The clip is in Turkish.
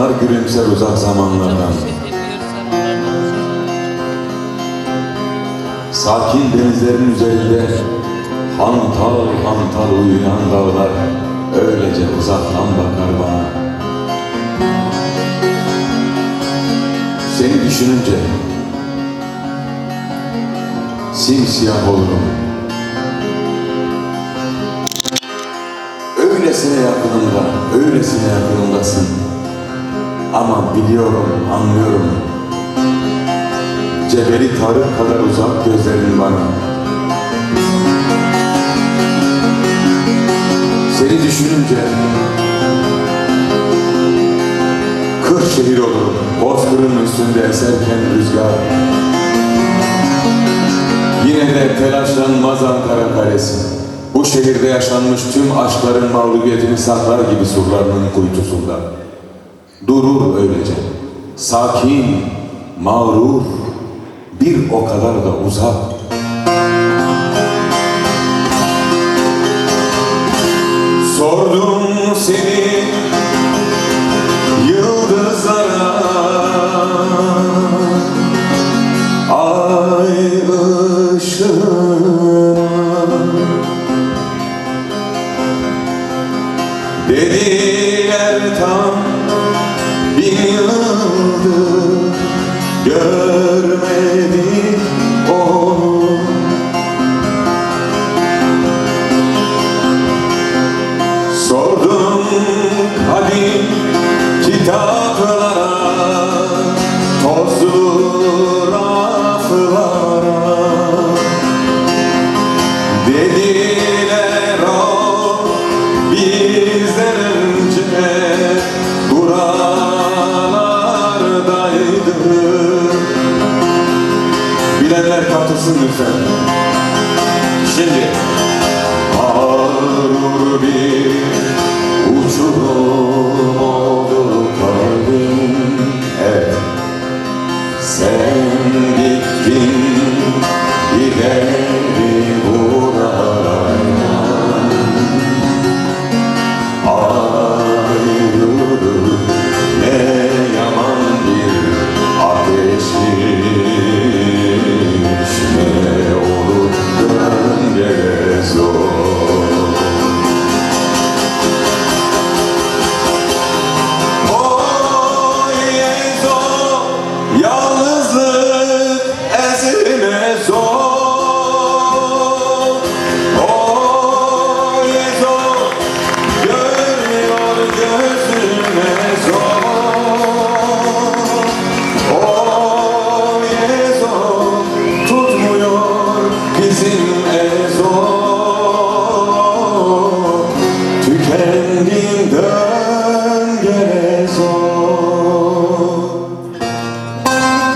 Sultanlar gülümser uzak zamanlardan. Sakin denizlerin üzerinde Hantal hantal uyuyan dağlar Öylece uzaktan bakar bana. Seni düşününce Simsiyah olurum. Öylesine yakınımda, öylesine yakınımdasın Ama biliyorum, anlıyorum. Cebeli Tarık kadar uzak gözlerin bana Seni düşününce Kırşehir olurum Bozkır'ın üstünde eserken rüzgar. Yine de telaşlanmaz Ankara Kalesi. Bu şehirde yaşanmış tüm aşkların mağlubiyetini saklar gibi surlarının kuytusunda Durur öylece Sakin, mağrur Bir o kadar da uzak. Sordum seni yıldızlara. Ay ışığına. Dediler tam bin yıldır Görmedik onu. Sordum kadim kitaplara Bilenler katılsın lütfen. Şimdi Yalnızlık ezime zor. Zor. Görmüyor gözüme zor. Zor. Tutmuyor bizim ezor Tükendiğinde